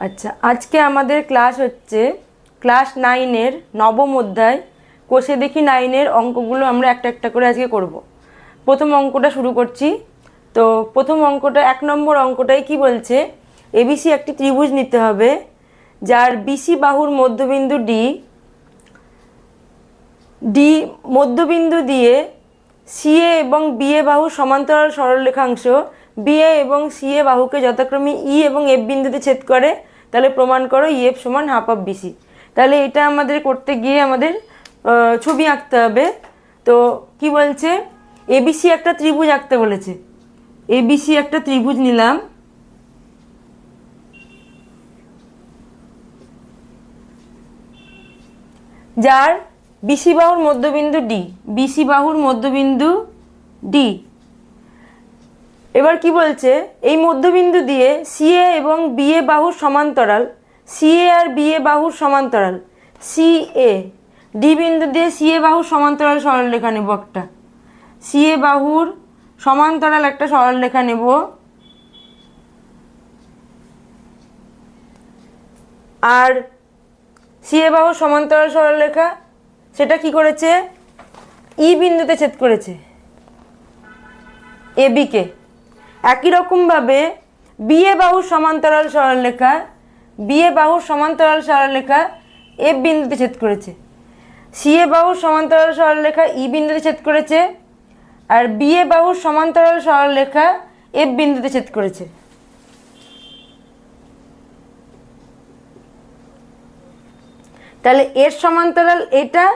আচ্ছা আজকে আমাদের ক্লাস হচ্ছে ক্লাস নাইনের নবম অধ্যায়, কোষে দেখি নাইনের অঙ্কগুলো আমরা একটা একটা করে আজকে করব। প্রথম অঙ্কটা শুরু করছি। তো প্রথম অঙ্কটা, এক নম্বর অঙ্কটাই কি বলছে? এবিসি একটি ত্রিভুজ নিতে হবে, যার বিসি বাহুর মধ্যবিন্দু ডি ডি মধ্যবিন্দু দিয়ে সিএ এবং বিএ বাহু সমান্তরাল সরলরেখাংশ বিএ এবং সিএ বাহুকে যথাক্রমে ই এবং এফ বিন্দুতে ছেদ করে তাহলে প্রমাণ করো ইএফ সমান হাফ অফ বিসি তাহলে এটা আমাদের করতে গিয়ে আমাদের ছবি আঁকতে হবে। তো কি বলছে? এবিসি একটা ত্রিভুজ আঁকতে বলেছে। এবিসি একটা ত্রিভুজ নিলাম। যার বিসি বাহুর মধ্যবিন্দু ডি বিসি বাহুর মধ্যবিন্দু ডি এবার কি বলছে? এই মধ্যবিন্দু দিয়ে সিএ এবং বিএ বাহুর সমান্তরাল সিএ আর বিএ বাহুর সমান্তরাল সিএ ডি বিন্দু দিয়ে সিএ বাহুর সমান্তরাল সরলরেখা নেব একটা। সিএ বাহুর সমান্তরাল একটা সরলরেখা নেব। আর সিএ বাহুর সমান্তরাল সরলরেখা সেটা কি করেছে? ই বিন্দুতে ছেদ করেছে। এবিকে বিকে একই রকমভাবে বিএ বাহুর সমান্তরাল সরলরেখা, বিএ বাহুর সমান্তরাল সরলরেখা এফ বিন্দুতে ছেদ করেছে। সিএ বাহুর সমান্তরাল সরলরেখা ই বিন্দুতে ছেদ করেছে আর বিএ বাহুর সমান্তরাল সরলরেখা এফ বিন্দুতে ছেদ করেছে। তাহলে এর সমান্তরাল এটা,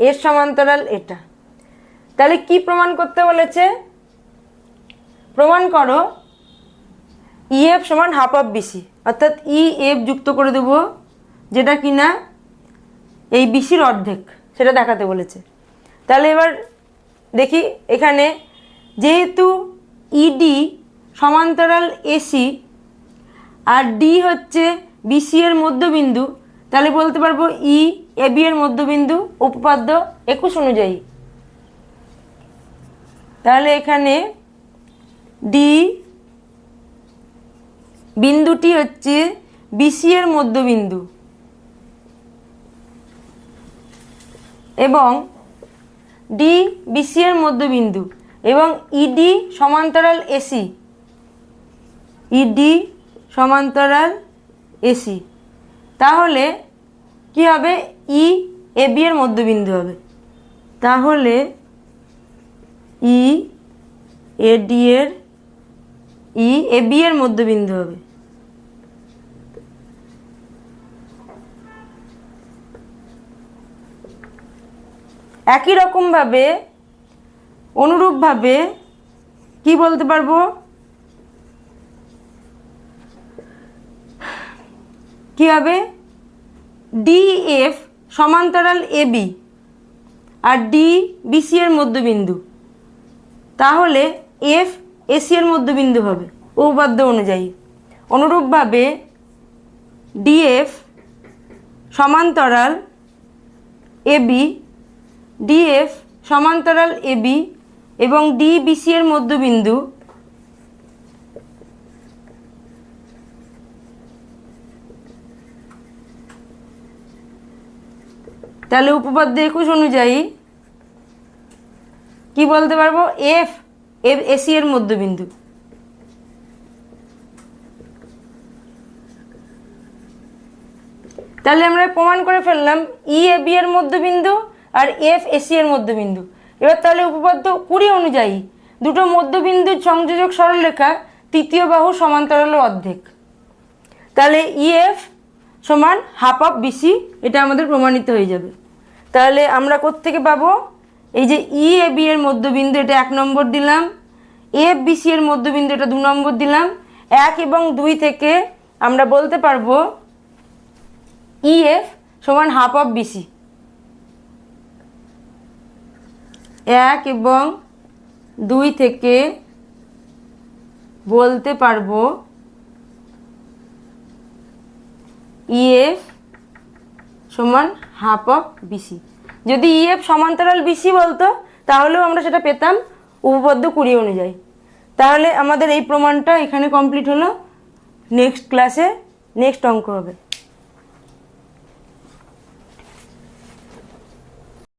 এর সমান্তরাল এটা। তাহলে কি প্রমাণ করতে বলেছে? প্রমাণ করো ইএফ সমান হাফ অফ বিসি অর্থাৎ ই এফ যুক্ত করে দেবো যেটা কিনা এই বিসির অর্ধেক, সেটা দেখাতে বলেছে। তাহলে এবার দেখি এখানে যেহেতু ইডি সমান্তরাল এসি আর ডি হচ্ছে বিসি এর মধ্যবিন্দু, তাহলে বলতে পারব ই এবি এর মধ্যবিন্দু উপপাদ্য একুশ অনুযায়ী। তাহলে এখানে ডি বিন্দুটি হচ্ছে বিসি এর মধ্যবিন্দু। এবং ডি বিসি এর মধ্যবিন্দু এবং ইডি সমান্তরাল এসি। ইডি সমান্তরাল এসি। তাহলে কি হবে? ই এ বি এর মধ্যবিন্দু হবে। তাহলে ই এ ডি এর ই, এ বি এর মধ্যবিন্দু হবে। একই রকমভাবে অনুরূপভাবে কি বলতে পারব? কি হবে? ডিএফ সমান্তরাল এবি আর ডি বিসি এর মধ্যবিন্দু। তাহলে এফ এসি এর মধ্যবিন্দু হবে। উপপাদ্য অনুযায়ী। অনুরূপভাবে ডিএফ সমান্তরাল এবি ডিএফ সমান্তরাল এবি এবং ডি বিসি এর মধ্যবিন্দু তাহলে উপপাদ্য একুশ অনুযায়ী কি বলতে পারব? এফ এসি এর মধ্যবিন্দু। তাহলে আমরা প্রমাণ করে ফেললাম ই এ বি এর মধ্যবিন্দু আর এফ এসি এর মধ্যবিন্দু। এবার তাহলে উপপাদ্য কুড়ি অনুযায়ী দুটো মধ্যবিন্দুর সংযোজক সরলরেখা তৃতীয় বাহু সমান্তরাল অর্ধেক। তাহলে ইএফ সমান হাফ অফ বিসি এটা আমাদের প্রমাণিত হয়ে যাবে। তাহলে আমরা কোত্থেকে পাবো? এই যে ই এ বি এর মধ্যবিন্দু, এটা এক নম্বর দিলাম। এফ বি সি এর মধ্যবিন্দু, এটা দু নম্বর দিলাম। এক এবং দুই থেকে আমরা বলতে পারব ই এফ সমান হাফ অফ বিসি এক এবং দুই থেকে বলতে পারব ইএফ সমান হাফ অফ বিসি যদি ইএফ সমান্তরাল বিসি বলতো, তাহলেও আমরা সেটা পেতাম। উপপাদ্য কুড়ি অনুযায়ী। তাহলে আমাদের এই প্রমাণটা এখানে কমপ্লিট হলো। নেক্সট ক্লাসে নেক্সট অঙ্ক হবে।